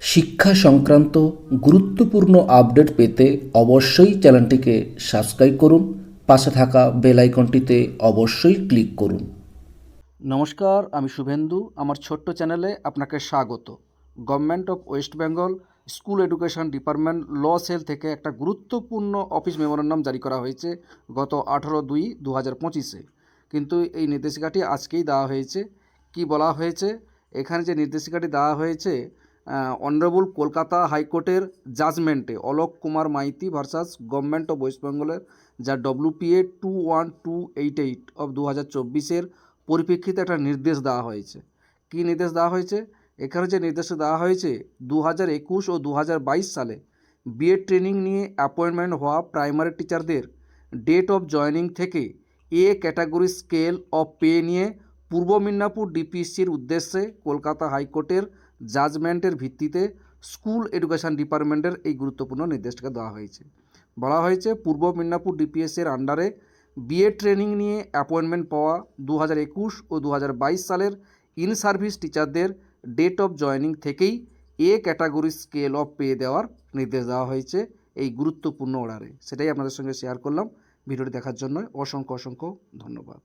শিক্ষা সংক্রান্ত গুরুত্বপূর্ণ আপডেট পেতে অবশ্যই চ্যানেলটিকে সাবস্ক্রাইব করুন, পাশে থাকা বেল আইকনটিতে অবশ্যই ক্লিক করুন। নমস্কার, আমি শুভেন্দু। আমার ছোট্ট চ্যানেলে আপনাকে স্বাগত। Government of West Bengal school education department law cell থেকে একটা গুরুত্বপূর্ণ অফিস মেমোরান্ডাম জারি করা হয়েছে গত আঠেরো দুই দু হাজার পঁচিশে। কিন্তু এই নির্দেশিকাটি আজকেই দেওয়া হয়েছে। কি বলা হয়েছে? এখানে যে নির্দেশিকাটি দেওয়া হয়েছে অনারেবল কলকাতা হাইকোর্টের জাজমেন্টে Alok Kumar Maiti versus government of West বেঙ্গলের যা WPA two one two eight eight of দু হাজার চব্বিশের পরিপ্রেক্ষিতে একটা নির্দেশ দেওয়া হয়েছে। কী নির্দেশ দেওয়া হয়েছে? এখানে যে নির্দেশ দেওয়া হয়েছে দু হাজার একুশ ও দু হাজার বাইশ সালে বিএড ট্রেনিং নিয়ে অ্যাপয়েন্টমেন্ট হওয়া প্রাইমারি টিচারদের ডেট অফ জয়নিং থেকে A category scale of pay নিয়ে পূর্ব মিদনাপুর ডিপিএসসির উদ্দেশ্যে কলকাতা হাইকোর্টের জাজমেন্টের ভিত্তিতে স্কুল এডুকেশন ডিপার্টমেন্টের এই গুরুত্বপূর্ণ নির্দেশটাকে দেওয়া হয়েছে। বলা হয়েছে, পূর্ব মিদনাপুর ডিপিএসসির আন্ডারে বিএড ট্রেনিং নিয়ে অ্যাপয়েন্টমেন্ট পাওয়া দু একুশ ও দু হাজার বাইশ সালের ইন সার্ভিস টিচারদের ডেট অফ জয়নিং থেকেই A category scale of pay দেওয়ার নির্দেশ দেওয়া হয়েছে এই গুরুত্বপূর্ণ অর্ডারে। সেটাই আপনাদের সঙ্গে শেয়ার করলাম। ভিডিওটি দেখার জন্য অসংখ্য অসংখ্য ধন্যবাদ।